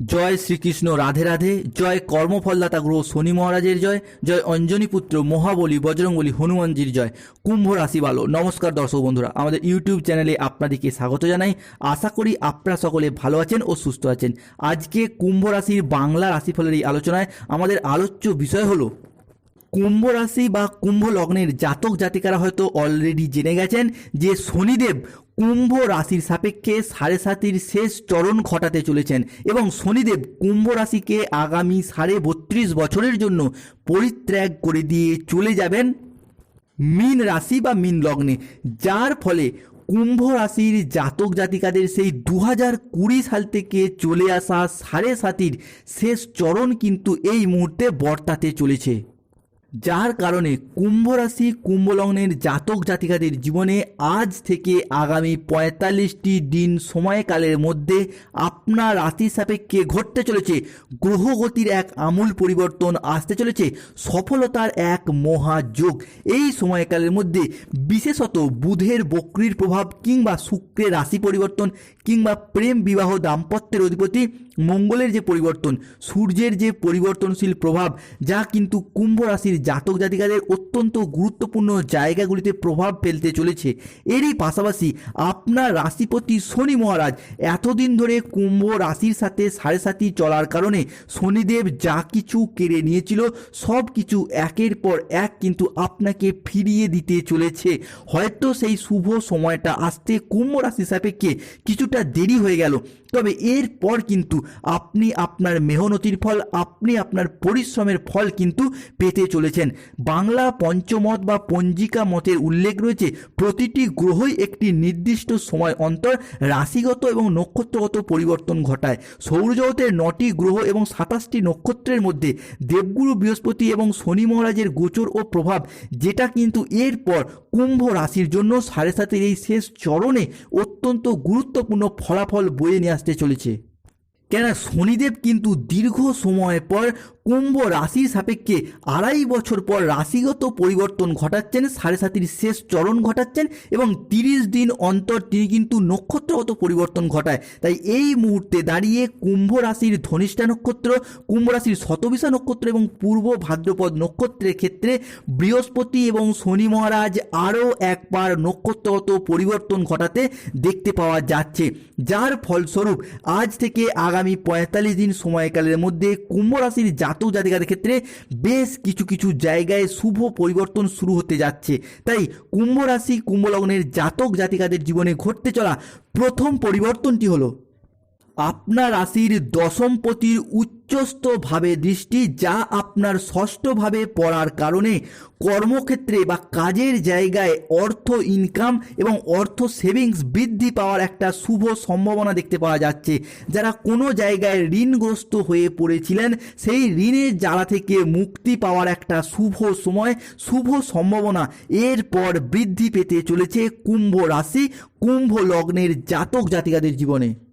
জয় শ্রীকৃষ্ণ, রাধে রাধে। জয় কর্মফলদাতা গ্রহ শনি মহারাজের জয়। জয় অঞ্জনী পুত্র মহাবলী বজরঙ্গলী হনুমানজির জয়। কুম্ভ রাশি ভালো নমস্কার দর্শক বন্ধুরা। আমাদের ইউটিউব চ্যানেলে আপনাদেরকে স্বাগত জানাই। আশা করি আপনারা সকলে ভালো আছেন ও সুস্থ আছেন। আজকে কুম্ভ রাশির বাংলা রাশিফলের এই আলোচনায় আমাদের আলোচ্য বিষয় হলো কুম্ভ রাশি বা কুম্ভ লগ্নের জাতক জাতিকারা হয়তো অলরেডি জেনে গেছেন যে শনিদেব কুম্ভ রাশির সাপেক্ষে সাড়ে সাতির শেষ চরণ ঘটাতে চলেছেন এবং শনিদেব কুম্ভ রাশিকে আগামী সাড়ে বত্রিশ বছরের জন্য পরিত্যাগ করে দিয়ে চলে যাবেন মীন রাশি বা মীন লগ্নে। যার ফলে কুম্ভ রাশির জাতক জাতিকাদের সেই দু হাজার কুড়ি সাল থেকে চলে আসা সাড়ে সাতির শেষ চরণ কিন্তু এই মুহূর্তে বর্তাতে চলেছে। যার কারণে কুম্ভ রাশি কুম্ভ লগ্নের জাতক জাতিকাদের জীবনে আজ থেকে আগামী পঁয়তাল্লিশটি দিন সময়কালের মধ্যে আপনার রাশি সাপেক্ষে ঘটতে চলেছে। গ্রহগতির এক আমূল পরিবর্তন আসতে চলেছে। সফলতার এক মহাযোগ। এই সময়কালের মধ্যে বিশেষত বুধের বক্রির প্রভাব কিংবা শুক্রের রাশি পরিবর্তন কিংবা প্রেম বিবাহ দাম্পত্যের অধিপতি মঙ্গলের যে পরিবর্তন, সূর্যের যে পরিবর্তনশীল প্রভাব, যা কিন্তু কুম্ভ রাশির জাতক জাতিকাদের অত্যন্ত গুরুত্বপূর্ণ জায়গাগুলিতে প্রভাব ফেলতে চলেছে। এরই পাশাপাশি আপনার রাশিপতি শনি মহারাজ এতদিন ধরে কুম্ভ রাশির সাথে সাড়ে সাথী চলার কারণে শনিদেব যা কিছু কেড়ে নিয়েছিল, সব কিছু একের পর এক কিন্তু আপনাকে ফিরিয়ে দিতে চলেছে। হয়তো সেই শুভ সময়টা আসতে কুম্ভ রাশি সাপেক্ষে কিছুটা দেরি হয়ে গেল, তবে এরপর কিন্তু আপনি আপনার মেহনতির ফল, আপনি আপনার পরিশ্রমের ফল কিন্তু পেতে চলেছেন। বাংলা পঞ্চমত বা পঞ্জিকা মতের উল্লেখ রয়েছে, প্রতিটি গ্রহই একটি নির্দিষ্ট সময় অন্তর রাশিগত এবং নক্ষত্রগত পরিবর্তন ঘটায়। সৌরজগতের নটি গ্রহ এবং সাতাশটি নক্ষত্রের মধ্যে দেবগুরু, বৃহস্পতি এবং শনি মহারাজের গোচর ও প্রভাব, যেটা কিন্তু এরপর কুম্ভ রাশির জন্য সাড়ে সাতের এই শেষ চরণে অত্যন্ত গুরুত্বপূর্ণ ফলাফল বয়ে নিয়ে আসতে চলেছে। কেন শনিদেব কিন্তু দীর্ঘ সময় পর কুম্ভ রাশির সাপেক্ষে আড়াই বছর পর রাশিগত পরিবর্তন ঘটাচ্ছেন, সাড়ে সাতির শেষ চরণ ঘটাচ্ছেন এবং তিরিশ দিন অন্তর তিনি কিন্তু নক্ষত্রগত পরিবর্তন ঘটায়। তাই এই মুহূর্তে দাঁড়িয়ে কুম্ভ রাশির ধনিষ্ঠা নক্ষত্র, কুম্ভ রাশির শতবিশা নক্ষত্র এবং পূর্ব ভাদ্রপদ নক্ষত্রের ক্ষেত্রে বৃহস্পতি এবং শনি মহারাজ আরও একবার নক্ষত্রগত পরিবর্তন ঘটাতে দেখতে পাওয়া যাচ্ছে। যার ফলস্বরূপ আজ থেকে আগামী পঁয়তাল্লিশ দিন সময়কালের মধ্যে কুম্ভ রাশির জাতক ক্ষেত্রে বেশ কিছু কিছু জায়গায় শুভ পরিবর্তন শুরু হতে যাচ্ছে। তাই কুম্ভ রাশি, কুম্ভ লগ্নের জাতক জাতিকাদের জীবনে ঘটতে চলা প্রথম পরিবর্তনটি হলো আপনার রাশির দশমপতির উচ্চস্থ ভাবে দৃষ্টি যা আপনার ষষ্ঠভাবে পড়ার কারণে কর্মক্ষেত্রে বা কাজের জায়গায় অর্থ ইনকাম এবং অর্থ সেভিংস বৃদ্ধি পাওয়ার একটা শুভ সম্ভাবনা দেখতে পাওয়া যাচ্ছে। যারা কোনো জায়গায় ঋণগ্রস্ত হয়ে পড়েছিলেন, সেই ঋণের জ্বালা থেকে মুক্তি পাওয়ার একটা শুভ সময়, শুভ সম্ভাবনা এরপর বৃদ্ধি পেতে চলেছে কুম্ভ রাশি, কুম্ভ লগ্নের জাতক জাতিকাদের জীবনে।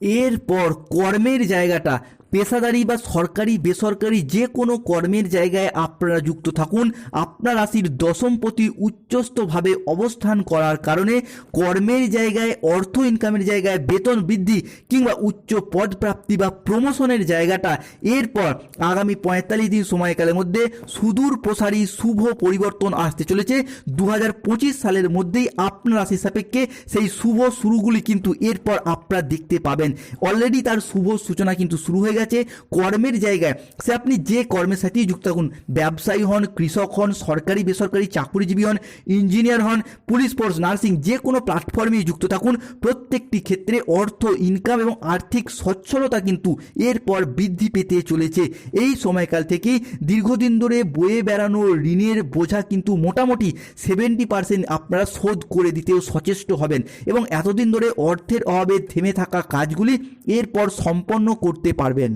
এরপর কর্মের জায়গাটা পেশাদারি বা সরকারি, বেসরকারি যে কোনো কর্মের জায়গায় আপনারা যুক্ত থাকুন। আপনার রাশির দশমপতি উচ্চস্থভাবে অবস্থান করার কারণে কর্মের জায়গায়, অর্থ ইনকামের জায়গায় বেতন বৃদ্ধি কিংবা উচ্চ পদ প্রাপ্তি বা প্রমোশনের জায়গাটা এরপর আগামী পঁয়তাল্লিশ দিন সময়কালের মধ্যে সুদূর প্রসারী শুভ পরিবর্তন আসতে চলেছে। দু হাজার পঁচিশ সালের মধ্যেই আপনার রাশির সাপেক্ষে সেই শুভ শুরুগুলি কিন্তু এরপর আপনারা দেখতে পাবেন। অলরেডি তার শুভ সূচনা কিন্তু শুরু হয়ে গেছে। কর্মের জায়গায়। সে আপনি যে কর্মের সাথেই যুক্ত থাকুন, ব্যবসায়ী হন, কৃষক হন, সরকারি, বেসরকারি, চাকুরিজীবী হন, ইঞ্জিনিয়ার হন, পুলিশ ফোর্স, নার্সিং, যে কোনো প্ল্যাটফর্মেই যুক্ত থাকুন, প্রত্যেকটি ক্ষেত্রে অর্থ ইনকাম এবং আর্থিক সচ্ছলতা কিন্তু এরপর বৃদ্ধি পেতে চলেছে। এই সময়কাল থেকেই দীর্ঘদিন ধরে বয়ে বেড়ানো ঋণের বোঝা কিন্তু মোটামুটি সেভেন্টি পার্সেন্ট আপনারা শোধ করে দিতেও সচেষ্ট হবেন এবং এতদিন ধরে অর্থের অভাবে থেমে থাকা কাজগুলি এরপর সম্পন্ন করতে পারবেন।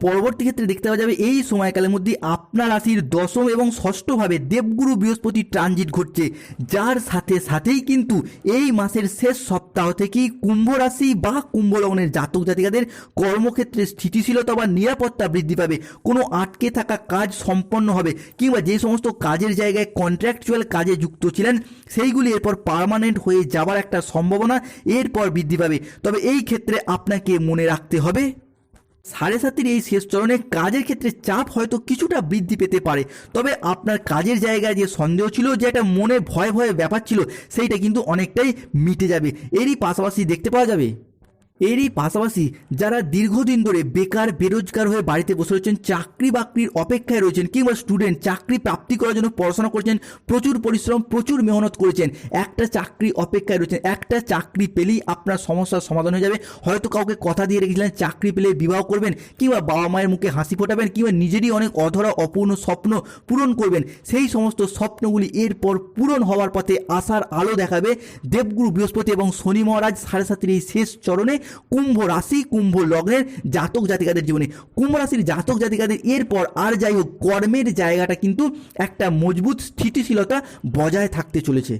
পরবর্তী ক্ষেত্রে দেখতে পাওয়া যাবে এই সময়কালের মধ্যে আপনার রাশির দশম এবং ষষ্ঠভাবে দেবগুরু বৃহস্পতি ট্রানজিট ঘটছে। যার সাথে সাথেই কিন্তু এই মাসের শেষ সপ্তাহ থেকেই কুম্ভ রাশি বা কুম্ভ লগ্নের জাতক জাতিকাদের কর্মক্ষেত্রে স্থিতিশীলতা বা নিরাপত্তা বৃদ্ধি পাবে। কোনো আটকে থাকা কাজ সম্পন্ন হবে কিংবা যে সমস্ত কাজের জায়গায় কন্ট্রাকচুয়াল কাজে যুক্ত ছিলেন, সেইগুলি এরপর পার্মানেন্ট হয়ে যাবার একটা সম্ভাবনা এরপর বৃদ্ধি পাবে। তবে এই ক্ষেত্রে আপনাকে মনে রাখতে হবে সাড়ে সাতের এই শেষ চরণে কাজের ক্ষেত্রে চাপ হয়তো কিছুটা বৃদ্ধি পেতে পারে। তবে আপনার কাজের জায়গায় যে সন্দেহ ছিল, যে একটা মনে ভয় ভয়ে ব্যাপার ছিল, সেইটা কিন্তু অনেকটাই মিটে যাবে। এরই পাশাপাশি দেখতে পাওয়া যাবে। এরই পাশাপাশি যারা দীর্ঘদিন ধরে বেকার, বেরোজগার হয়ে বাড়িতে বসে রয়েছেন, চাকরি বাকরির অপেক্ষায় রয়েছেন কিংবা স্টুডেন্ট চাকরি প্রাপ্তি করার জন্য পড়াশোনা করছেন, প্রচুর পরিশ্রম, প্রচুর মেহনত করেছেন, একটা চাকরি অপেক্ষায় রয়েছেন, একটা চাকরি পেলেই আপনার সমস্যার সমাধান হয়ে যাবে। হয়তো কাউকে কথা দিয়ে রেখেছিলেন, চাকরি পেলে বিবাহ করবেন কিংবা বাবা মায়ের মুখে হাসি ফোটাবেন কিংবা নিজেরই অনেক অধরা, অপূর্ণ স্বপ্ন পূরণ করবেন। সেই সমস্ত স্বপ্নগুলি এরপর পূরণ হওয়ার পথে আশার আলো দেখাবে। দেবগুরু বৃহস্পতি এবং শনি মহারাজ সাড়ে সাতের এই শেষ চরণে কুম্ভ রাশি, কুম্ভ লগ্নের জাতক জাতিকাদের জীবনে। কুম্ভ রাশির জাতক জাতিকাদের এরপর আর যাই হোক, কর্মের জায়গাটা কিন্তু একটা মজবুত স্থিতিশীলতা বজায় থাকতে চলেছে।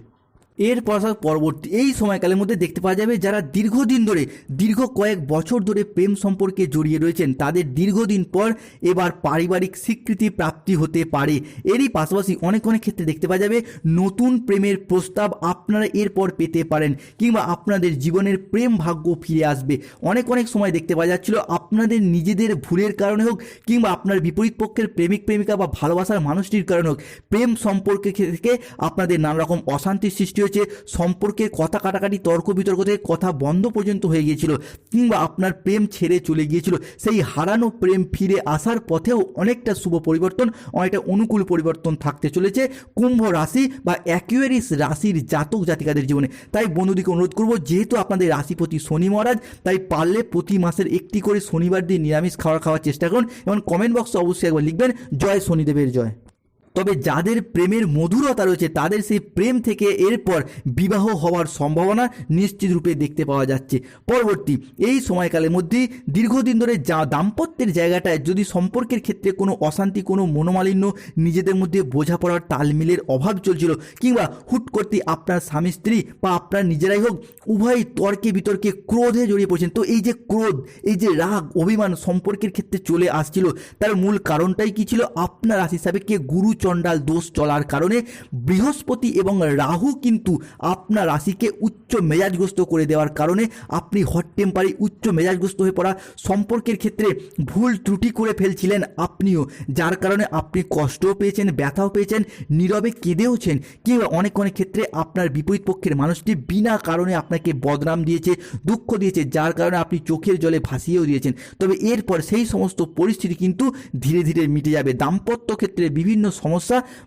আসা পরবর্তী, এই সময়কালের মধ্যে দেখতে পাওয়া যাবে যারা দীর্ঘদিন ধরে, দীর্ঘ কয়েক বছর ধরে প্রেম সম্পর্কে জড়িয়ে রয়েছেন, তাদের দীর্ঘদিন পর এবার পারিবারিক স্বীকৃতি প্রাপ্তি হতে পারে। এরই পাশাপাশি অনেক অনেক ক্ষেত্রে দেখতে পাওয়া যাবে নতুন প্রেমের প্রস্তাব আপনারা এরপর পেতে পারেন কিংবা আপনাদের জীবনের প্রেম ভাগ্য ফিরে আসবে। অনেক অনেক সময় দেখতে পাওয়া যাচ্ছিল আপনাদের নিজেদের ভুলের কারণে হোক কিংবা আপনার বিপরীত পক্ষের প্রেমিক, প্রেমিকা বা ভালোবাসার মানুষটির কারণে হোক, প্রেম সম্পর্কে থেকে আপনাদের নানা রকম অশান্তির সৃষ্টি হয়েছে সম্পর্কের কথা কাটাকাটি, তর্ক বিতর্ক থেকে কথা বন্ধ পর্যন্ত হয়ে গিয়েছিল, কিংবা আপনার প্রেম ছেড়ে চলে গিয়েছিল। সেই হারানো প্রেম ফিরে আসার পথেও অনেকটা শুভ পরিবর্তন, অনেকটা অনুকূল পরিবর্তন থাকতে চলেছে কুম্ভ রাশি বা অ্যাকুয়ারিস রাশির জাতক জাতিকাদের জীবনে। তাই বন্ধুদিকে অনুরোধ করব, যেহেতু আপনাদের রাশিপতি শনি মহারাজ, তাই পারলে প্রতি মাসের একটি করে শনিবার দিয়ে নিরামিষ খাবার খাওয়ার চেষ্টা করুন এবং কমেন্ট বক্সে অবশ্যই একবার লিখবেন, জয় শনিদেবের জয়। তবে যাদের প্রেমের মধুরতা রয়েছে, তাদের সেই প্রেম থেকে এরপর বিবাহ হওয়ার সম্ভাবনা নিশ্চিত রূপে দেখতে পাওয়া যাচ্ছে। পরবর্তী, এই সময়কালের মধ্যে দীর্ঘদিন ধরে যা দাম্পত্যের জায়গাটায় যদি সম্পর্কের ক্ষেত্রে কোনো অশান্তি, কোনো মনোমালিন্য নিজেদের মধ্যে বোঝাপড়ার তালমিলের অভাব চলছিল কিংবা হুট করতে আপনার স্বামী, স্ত্রী বা আপনার নিজেরাই হোক উভয়ই তর্কে বিতর্কে ক্রোধে জড়িয়ে পড়ছেন। তো এই যে ক্রোধ, এই যে রাগ, অভিমান সম্পর্কের ক্ষেত্রে চলে আসছিল, তার মূল কারণটাই কি ছিল? আপনার রাশি সাপেক্ষে গুরু চণ্ডাল দোষ চলার কারণে বৃহস্পতি এবং রাহু কিন্তু আপনার রাশিকে উচ্চ মেজাজগ্রস্ত করে দেওয়ার কারণে আপনি হট টেম্পারি উচ্চ মেজাজগ্রস্ত হয়ে পড়া সম্পর্কের ক্ষেত্রে ভুল ত্রুটি করে ফেলছিলেন আপনিও, যার কারণে আপনি কষ্টও পেয়েছেন, ব্যথাও পেয়েছেন, নীরবে কেঁদেওছেন, কিংবা অনেক অনেক ক্ষেত্রে আপনার বিপরীত পক্ষের মানুষটি বিনা কারণে আপনাকে বদনাম দিয়েছে, দুঃখ দিয়েছে, যার কারণে আপনি চোখের জলে ভাসিয়েও দিয়েছেন। তবে এরপর সেই সমস্ত পরিস্থিতি কিন্তু ধীরে ধীরে মিটে যাবে। দাম্পত্য ক্ষেত্রে বিভিন্ন সমস্যা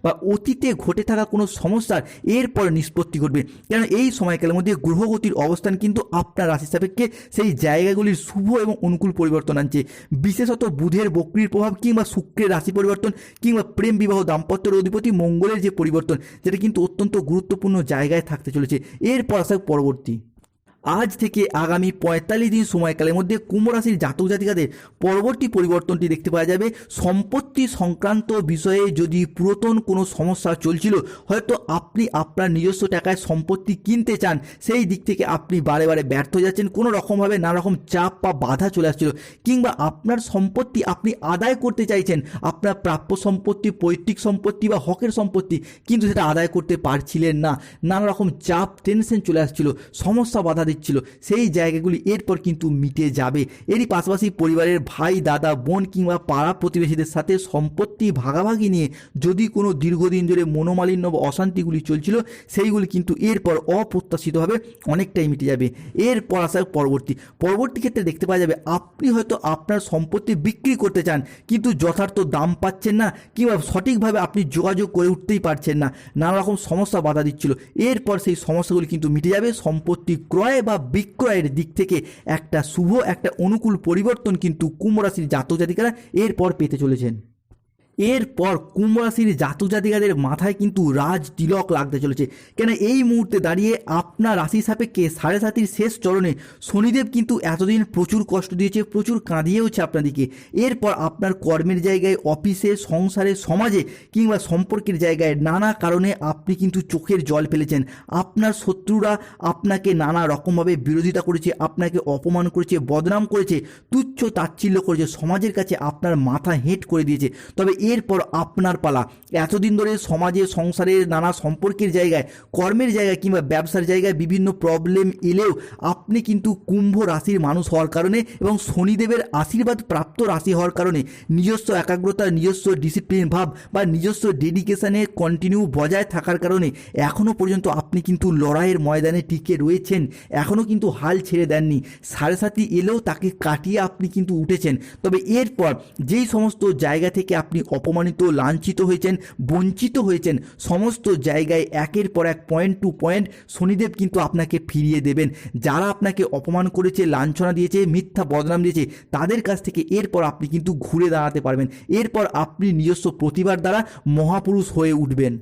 বা অতীতে ঘটে থাকা কোনো সমস্যার এরপর নিষ্পত্তি ঘটবে। কেন এই সময়কালের মধ্যে গ্রহগতির অবস্থান কিন্তু আপনার রাশি সাপেক্ষে সেই জায়গাগুলির শুভ এবং অনুকূল পরিবর্তন আনছে। বিশেষত বুধের বক্রির প্রভাব কিংবা শুক্রের রাশি পরিবর্তন কিংবা প্রেম বিবাহ দাম্পত্যের অধিপতি মঙ্গলের যে পরিবর্তন, যেটা কিন্তু অত্যন্ত গুরুত্বপূর্ণ জায়গায় থাকতে চলেছে। এরপর আসা পরবর্তী। আজ থেকে আগামী পঁয়তাল্লিশ দিন সময়কালের মধ্যে কুম্ভ রাশির জাতক জাতিকাদের পরবর্তী পরিবর্তনটি দেখতে পাওয়া যাবে। সম্পত্তি সংক্রান্ত বিষয়ে যদি পুরাতন কোনো সমস্যা চলছিল, হয়তো আপনি আপনার নিজস্ব টাকায় সম্পত্তি কিনতে চান। সেই দিক থেকে আপনি বারে বারে ব্যর্থ হয়ে যাচ্ছেন। কোনো রকমভাবে নানা রকম চাপ বা বাধা চলে আসছিল। কিংবা আপনার সম্পত্তি আপনি আদায় করতে চাইছেন। আপনার প্রাপ্য সম্পত্তি, পৈতৃক সম্পত্তি বা হকের সম্পত্তি, কিন্তু সেটা আদায় করতে পারছিলেন না। নানা রকম চাপ টেনশন চলে আসছিল। সমস্যা, বাধা দিচ্ছিল। সেই জায়গাগুলি এরপর কিন্তু মিটে যাবে। এরই পাশাপাশি পরিবারের ভাই, দাদা, বোন কিংবা পাড়া প্রতিবেশীদের সাথে সম্পত্তি ভাগাভাগি নিয়ে যদি কোনো দীর্ঘদিন ধরে মনোমালিন্য বা অশান্তিগুলি চলছিল, সেইগুলি কিন্তু এরপর অপ্রত্যাশিতভাবে অনেকটাই মিটে যাবে। এরপর আসা পরবর্তী। পরবর্তী ক্ষেত্রে দেখতে পাওয়া যাবে, আপনি হয়তো আপনার সম্পত্তি বিক্রি করতে চান, কিন্তু যথার্থ দাম পাচ্ছেন না কিংবা সঠিকভাবে আপনি যোগাযোগ করে উঠতেই পারছেন না। নানা রকম সমস্যা বাধা দিচ্ছিল। এরপর সেই সমস্যাগুলি কিন্তু মিটে যাবে। সম্পত্তি ক্রয় বা বিক্রয়ের দিক থেকে একটা শুভ, একটা অনুকূল পরিবর্তন কিন্তু কুম্ভ রাশির জাতক জাতিকারা এরপর পেতে চলেছেন। এরপর কুম্ভ রাশির জাতক জাতিকাদের মাথায় কিন্তু রাজ তিলক লাগতে চলেছে। কেন এই মুহূর্তে দাঁড়িয়ে আপনার রাশি সাপেক্ষে সাড়ে সাতির শেষ চরণে শনিদেব কিন্তু এতদিন প্রচুর কষ্ট দিয়েছে, প্রচুর কাঁদিয়েওছে আপনাদেরকে এরপর আপনার কর্মের জায়গায়, অফিসে, সংসারে, সমাজে কিংবা সম্পর্কের জায়গায় নানা কারণে আপনি কিন্তু চোখের জল ফেলেছেন। আপনার শত্রুরা আপনাকে নানা রকমভাবে বিরোধিতা করেছে, আপনাকে অপমান করেছে, বদনাম করেছে, তুচ্ছ তাচ্ছিল্য করেছে, সমাজের কাছে আপনার মাথা হেঁট করে দিয়েছে। তবে এরপর আপনার পালা। এতদিন ধরে সমাজে সংসারের নানা সম্পর্কের জায়গায়, কর্মের জায়গায় কিংবা ব্যবসার জায়গায় বিভিন্ন প্রবলেম এলেও আপনি কিন্তু কুম্ভ রাশির মানুষ হওয়ার কারণে এবং শনিদেবের আশীর্বাদ প্রাপ্ত রাশি হওয়ার কারণে নিজস্ব একাগ্রতা, নিজস্ব ডিসিপ্লিন ভাব বা নিজস্ব ডেডিকেশানে কন্টিনিউ বজায় থাকার কারণে এখনও পর্যন্ত আপনি কিন্তু লড়াইয়ের ময়দানে টিকে রয়েছেন। এখনও কিন্তু হাল ছেড়ে দেননি। সাড়ে সাতি এলেও তাকে কাটিয়ে আপনি কিন্তু উঠেছেন। তবে এরপর যেই সমস্ত জায়গা থেকে আপনি অপমানিত, লাঞ্ছিত হয়েছেন, বঞ্চিত হয়েছেন, সমস্ত জায়গায় একের পর এক পয়েন্ট টু পয়েন্ট শনিদেব কিন্তু আপনাকে ফিরিয়ে দেবেন। যারা আপনাকে অপমান করেছে, লাঞ্ছনা দিয়েছে, মিথ্যা বদনাম দিয়েছে, তাদের কাছ থেকে এরপর আপনি কিন্তু ঘুরে দাঁড়াতে পারবেন। এরপর আপনি নিজস্ব প্রতিভার দ্বারা মহাপুরুষ হয়ে উঠবেন।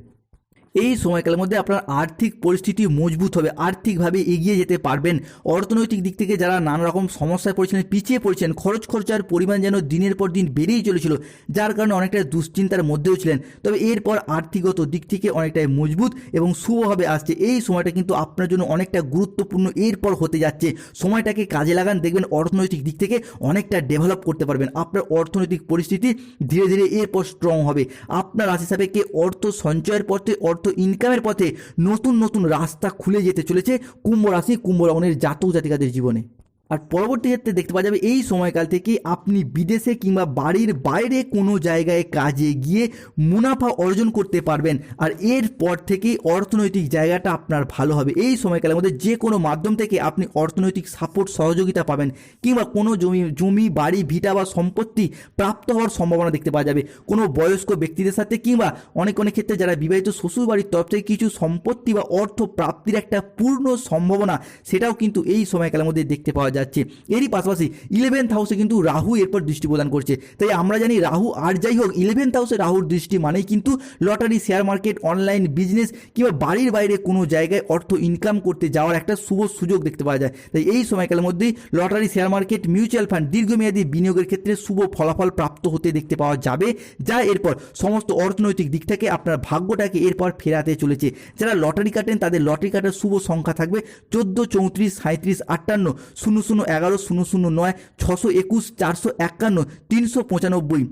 এই সময়কালের মধ্যে আপনার আর্থিক পরিস্থিতি মজবুত হবে, আর্থিকভাবে এগিয়ে যেতে পারবেন। অর্থনৈতিক দিক থেকে যারা নানা রকম সমস্যায় পড়েছিলেন, পিছিয়ে পড়েছেন খরচ খরচার পরিমাণ যেন দিনের পর দিন বেড়েই চলেছিল, যার কারণে অনেকটা দুশ্চিন্তার মধ্যেও ছিলেন। তবে এরপর আর্থিকগত দিক থেকে অনেকটাই মজবুত এবং শুভভাবে আসছে। এই সময়টা কিন্তু আপনার জন্য অনেকটা গুরুত্বপূর্ণ এরপর হতে যাচ্ছে। সময়টাকে কাজে লাগান, দেখবেন অর্থনৈতিক দিক থেকে অনেকটা ডেভেলপ করতে পারবেন। আপনার অর্থনৈতিক পরিস্থিতি ধীরে ধীরে এরপর স্ট্রং হবে। আপনার রাশি সাপেক্ষে অর্থ সঞ্চয়ের পথে অর্থ ইনকামের পথে নতুন নতুন রাস্তা খুলে যেতে চলেছে কুম্ভ রাশি, কুম্ভ লগ্নের জাতক জাতিকাদের জীবনে। আর পরবর্তী ক্ষেত্রে দেখতে পাওয়া যাবে এই সময়কাল থেকে আপনি বিদেশে কিংবা বাড়ির বাইরে কোনো জায়গায় কাজে গিয়ে মুনাফা অর্জন করতে পারবেন। আর এর পর থেকেই অর্থনৈতিক জায়গাটা আপনার ভালো হবে। এই সময়কালের মধ্যে যে কোনো মাধ্যম থেকে আপনি অর্থনৈতিক সাপোর্ট, সহযোগিতা পাবেন। কিংবা কোনো জমি জমি, বাড়ি, ভিটা বা সম্পত্তি প্রাপ্ত হওয়ার সম্ভাবনা দেখতে পাওয়া যাবে। কোনো বয়স্ক ব্যক্তিদের সাথে কিংবা অনেক অনেক ক্ষেত্রে যারা বিবাহিত শ্বশুর বাড়ির তরফ থেকে কিছু সম্পত্তি বা অর্থ প্রাপ্তির একটা পূর্ণ সম্ভাবনা, সেটাও কিন্তু এই সময়কালের মধ্যে দেখতে পাওয়া যাচ্ছে। এরই পাশাপাশি ইলেভেন্থ হাউসে কিন্তু রাহু এরপর দৃষ্টি প্রদান করছে। তাই আমরা জানি রাহু আর যাই হোক ইলেভেন্থ হাউসে রাহুর দৃষ্টি মানেই কিন্তু lottery share market online business কিংবা বাড়ির বাইরে কোনো জায়গায় অর্থ ইনকাম করতে যাওয়ার একটা শুভ সুযোগ দেখতে পাওয়া যায়। তাই এই সময়কালের মধ্যেই lottery share market mutual fund দীর্ঘমেয়াদী বিনিয়োগের ক্ষেত্রে শুভ ফলাফল প্রাপ্ত হতে দেখতে পাওয়া যাবে, যা এরপর সমস্ত অর্থনৈতিক দিক থেকে আপনার ভাগ্যটাকে এরপর ফেরাতে চলেছে। যারা লটারি কাটেন, তাদের লটারি কাটার শুভ সংখ্যা থাকবে চোদ্দ, চৌত্রিশ সাঁত্রিশ আটান্ন, শূন্য শূন্য এগারো, শূন্য শূন্য নয়, ছশো একুশ, চারশো একান্ন, তিনশো পঁচানব্বই।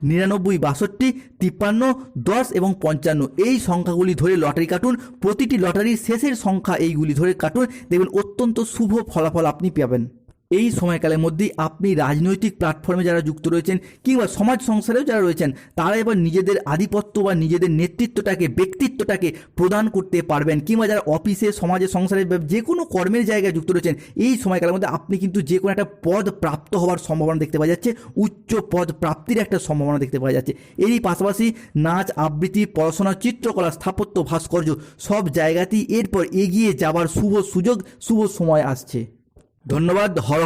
নিরানব্বই, বাষট্টি, তিপ্পান্ন, দশ এবং পঞ্চান্ন। এই সংখ্যাগুলি ধরে লটারি কাটুন। প্রতিটি লটারির শেষের সংখ্যা এইগুলি ধরে কাটুন। দেখবেন অত্যন্ত শুভ ফলাফল আপনি পাবেন এই সময়কালের মধ্যেই আপনি রাজনৈতিক প্ল্যাটফর্মে যারা যুক্ত রয়েছেন কিংবা সমাজ সংসারেও যারা রয়েছেন, তারা এবার নিজেদের আধিপত্য বা নিজেদের নেতৃত্বটাকে, ব্যক্তিত্বটাকে প্রদান করতে পারবেন। কিংবা যারা অফিসে সমাজে সংসারে যে কোনো কর্মের জায়গায় যুক্ত রয়েছেন, এই সময়কালের মধ্যে আপনি কিন্তু যে কোনো একটা পদ প্রাপ্ত হওয়ার সম্ভাবনা দেখতে পাওয়া যাচ্ছে, উচ্চ পদ প্রাপ্তির একটা সম্ভাবনা দেখতে পাওয়া যাচ্ছে। এরই পাশাপাশি নাচ, আবৃত্তি, পড়াশোনা, চিত্রকলা, স্থাপত্য, ভাস্কর্য সব জায়গাতেই এরপর এগিয়ে যাবার শুভ সুযোগ, শুভ সময় আসছে। ধন্যবাদ, হর